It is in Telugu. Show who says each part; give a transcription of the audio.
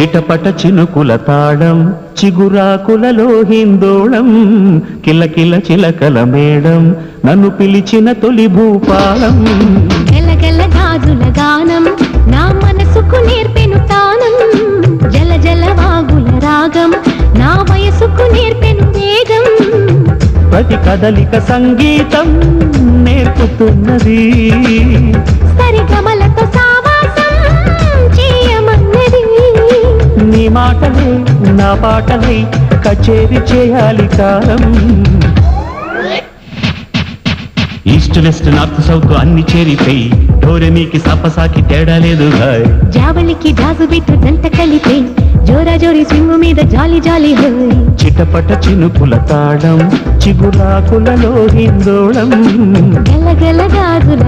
Speaker 1: చిటపట చినుకుల తాళం చిగురాకులలో హిందోళం కిలకిల చిలకల మేడం నన్ను పిలిచిన తొలి భూపాలం.
Speaker 2: గలగల గాజుల గానం నా మనసుకు నేర్పెను తానం. జల జల వాగుల రాగం నా వయసుకు నేర్పెను వేగం.
Speaker 1: ప్రతి కదలిక సంగీతం నేర్పుతున్నది.
Speaker 2: సరిగమలతో
Speaker 1: మాటలే నా పాటలై కచేరి చేయాలి కాలం. ఈస్ట్ వెస్ట్ నార్త్ సౌత్ అన్ని చేరిపోయి డోరెమీకి సపసాకి తేడా లేదు భాయ్.
Speaker 2: జాబలికి జాజు బిట్టు జంట కలిపే జోరా జోరి స్వింగు మీద జాలి జాలి హోయ్.
Speaker 1: చిటపట చినుకుల తాళం చిగురాకులలో హిందోళం.
Speaker 2: గలగల గాజుల